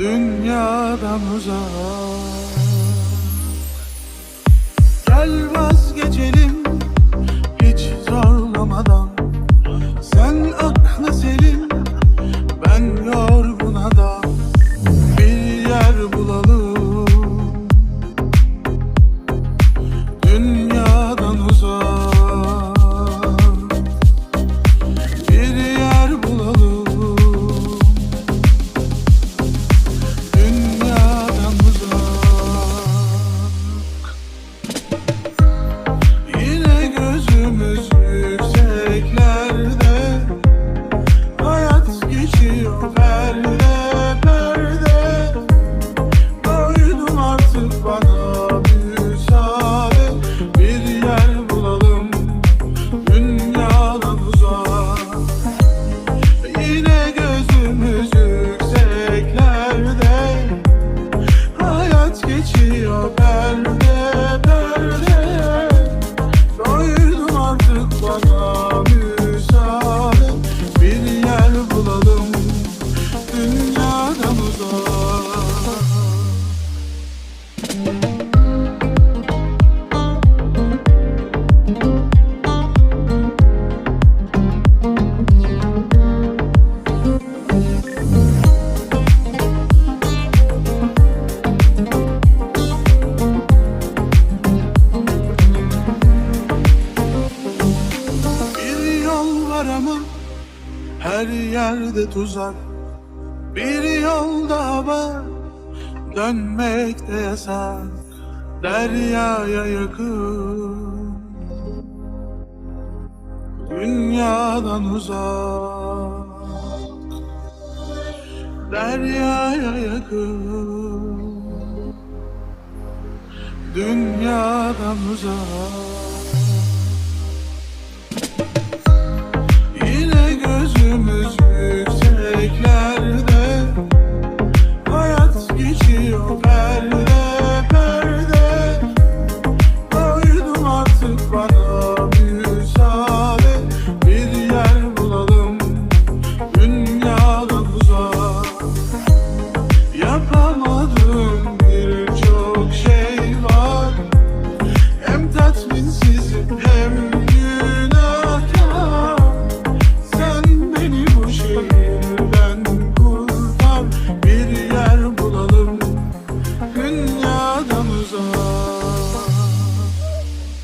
Dünyadan uzak. Gel vazgeçelim hiç zorlamadan. Sen aklı selim ben yorgun adam Bir yer bulalım her yerde tuzak. Bir yol daha var dönmek de yasak. Deryaya yakın Dünyadan uzak. Deryaya yakın Dünyadan uzak